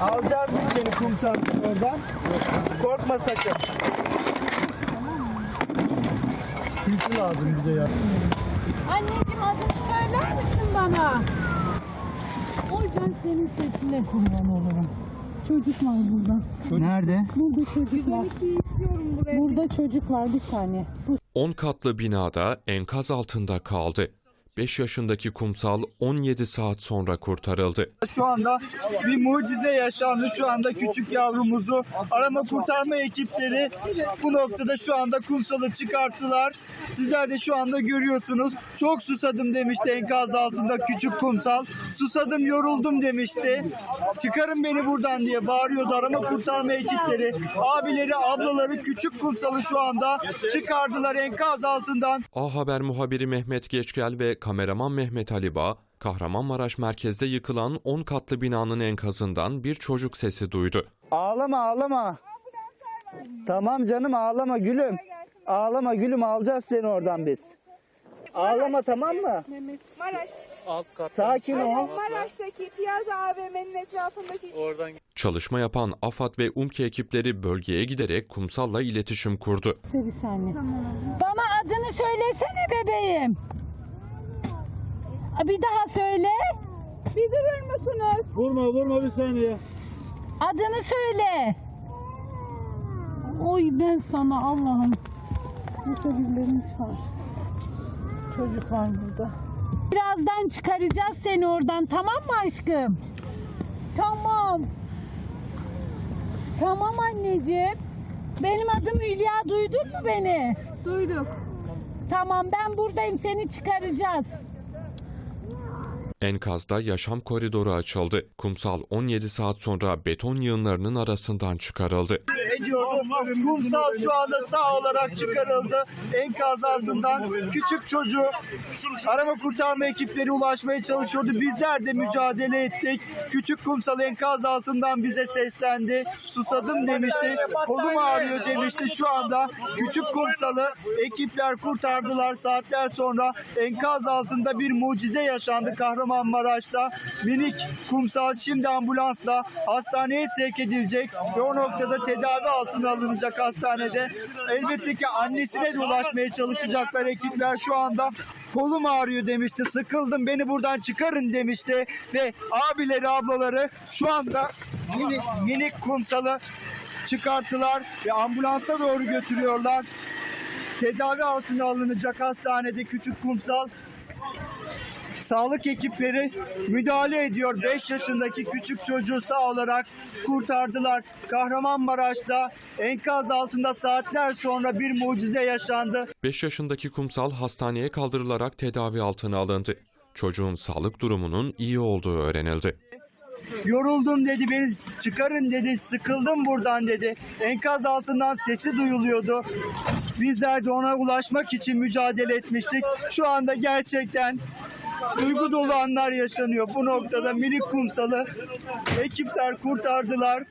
Alacağız biz seni kumsal oradan. Korkma sakın. Tilki lazım bize ya. Anneciğim adını söyler misin bana? Oy ben senin sesine kurban olurum. Çocuk var burada. Nerede? Burada çocuk var. Burada çocuk var bir saniye. 10 katlı binada enkaz altında kaldı. 5 yaşındaki kumsal 17 saat sonra kurtarıldı. Şu anda bir mucize yaşandı. Şu anda küçük yavrumuzu arama kurtarma ekipleri bu noktada şu anda kumsalı çıkarttılar. Sizler de şu anda görüyorsunuz. Çok susadım demişti enkaz altında küçük kumsal. Susadım yoruldum demişti. Çıkarın beni buradan diye bağırıyordu arama kurtarma ekipleri. Abileri ablaları küçük kumsalı şu anda çıkardılar enkaz altından. A Haber muhabiri Mehmet Geçgel ve kameraman Mehmet Ali Bağ, Kahramanmaraş merkezde yıkılan 10 katlı binanın enkazından bir çocuk sesi duydu. Ağlama ağlama. Tamam canım ağlama gülüm. Ağlama gülüm alacağız seni oradan biz. Ağlama tamam mı? Maraş. Sakin ol. Maraş'taki Piyaza AVM'nin etrafındaki Çalışma yapan AFAD ve UMKE ekipleri bölgeye giderek kumsalla iletişim kurdu. Bir saniye. Bana adını söylesene bebeğim. Bir daha söyle. bir durur musunuz? Vurma vurma bir saniye. Adını söyle. Oy ben sana Allah'ım. Neyse birilerini çağır. Çocuk var burada. Birazdan çıkaracağız seni oradan tamam mı aşkım? Tamam. Tamam anneciğim. Benim adım Hülya duydun mu beni? Duyduk. Tamam ben buradayım seni çıkaracağız. Enkazda yaşam koridoru açıldı. Kumsal 17 saat sonra beton yığınlarının arasından çıkarıldı. Ediyorum. Kumsal şu anda sağ olarak çıkarıldı. Enkaz altından küçük çocuğu arama kurtarma ekipleri ulaşmaya çalışıyordu. Bizler de mücadele ettik. Küçük kumsal enkaz altından bize seslendi. Susadım demişti. Kolum ağrıyor demişti. Şu anda küçük kumsalı ekipler kurtardılar. Saatler sonra enkaz altında bir mucize yaşandı Kahramanmaraş'ta. Minik kumsal şimdi ambulansla hastaneye sevk edilecek ve o noktada tedavi altına alınacak hastanede. Elbette ki annesine de ulaşmaya çalışacaklar ekipler şu anda. Kolum ağrıyor demişti, sıkıldım beni buradan çıkarın demişti ve abileri ablaları şu anda minik, minik kumsalı çıkarttılar ve ambulansa doğru götürüyorlar. Tedavi altına alınacak hastanede küçük kumsal Sağlık ekipleri müdahale ediyor. 5 yaşındaki küçük çocuğu sağ olarak kurtardılar. Kahramanmaraş'ta enkaz altında saatler sonra bir mucize yaşandı. 5 yaşındaki kumsal hastaneye kaldırılarak tedavi altına alındı. Çocuğun sağlık durumunun iyi olduğu öğrenildi. Yoruldum dedi beni çıkarın dedi sıkıldım buradan dedi. Enkaz altından sesi duyuluyordu. Bizler de ona ulaşmak için mücadele etmiştik. Şu anda gerçekten duygu dolu anlar yaşanıyor. Bu noktada minik kumsalı ekipler kurtardılar.